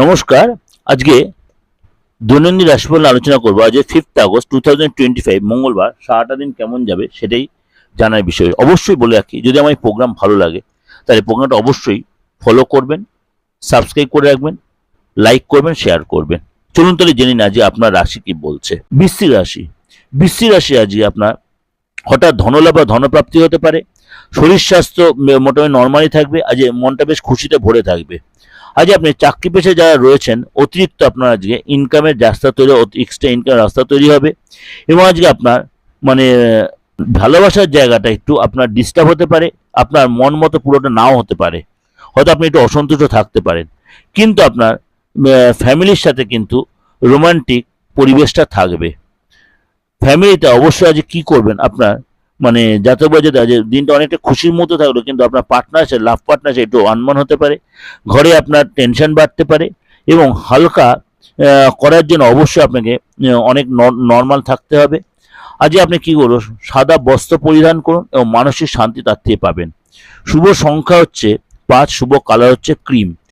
নমস্কার। আজকে দৈনন্দিন রাশিফল আলোচনা করব। আজ fifth August two thousand twenty five মঙ্গলবার। সারাটা দিন কেমন যাবে সেটাই জানার বিষয়। অবশ্যই বলে রাখি, যদি আমার প্রোগ্রাম ভালো লাগে, তাহলে প্রোগ্রামটা অবশ্যই ফলো করবেন সাবস্ক্রাইব করে রাখবেন লাইক করবেন শেয়ার করবেন। চলুন তাহলে জেনে না যে আপনার রাশি কি বলছে। বৃশ্চিক রাশি। বৃশ্চিক রাশি আজকে আপনার হঠাৎ ধনলাভ বা ধনপ্রাপ্তি হতে পারে। শরীর স্বাস্থ্য মোটামুটি নর্মালি থাকবে। আজ মনটা বেশ খুশিতে ভরে থাকবে। আজ আপনি চাকরি পেশায় যারা রয়েছেন, অতিরিক্ত আপনার আজকে ইনকামের রাস্তা তৈরি এক্সট্রা ইনকামের রাস্তা তৈরি হবে এবং আজকে আপনার মানে ভালোবাসার জায়গাটা একটু আপনার ডিস্টার্ব হতে পারে, আপনার মন মতো পুরোটা নাও হতে পারে। হয়তো আপনি একটু অসন্তুষ্ট থাকতে পারেন। কিন্তু আপনার ফ্যামিলির সাথে কিন্তু রোমান্টিক পরিবেশটা থাকবে। ফ্যামিলিতে অবশ্যই আজ কি করবেন? আপনার মানে যাতে বোঝা যায় যে দিনটা অনেকটা খুশির মতো থাকল, কিন্তু আপনার পার্টনার আছে লাভ পার্টনার আছে, একটু অনমন হতে পারে। ঘরে আপনার টেনশন বাড়তে পারে এবং হালকা করার জন্য অবশ্যই আপনাকে অনেক নর্মাল থাকতে হবে। আজকে আপনি কি করুন সাদা বস্ত্র পরিধান করুন এবং মানসিক শান্তি তার থেকে পাবেন। শুভ সংখ্যা হচ্ছে পাঁচ, শুভ কালার হচ্ছে ক্রিম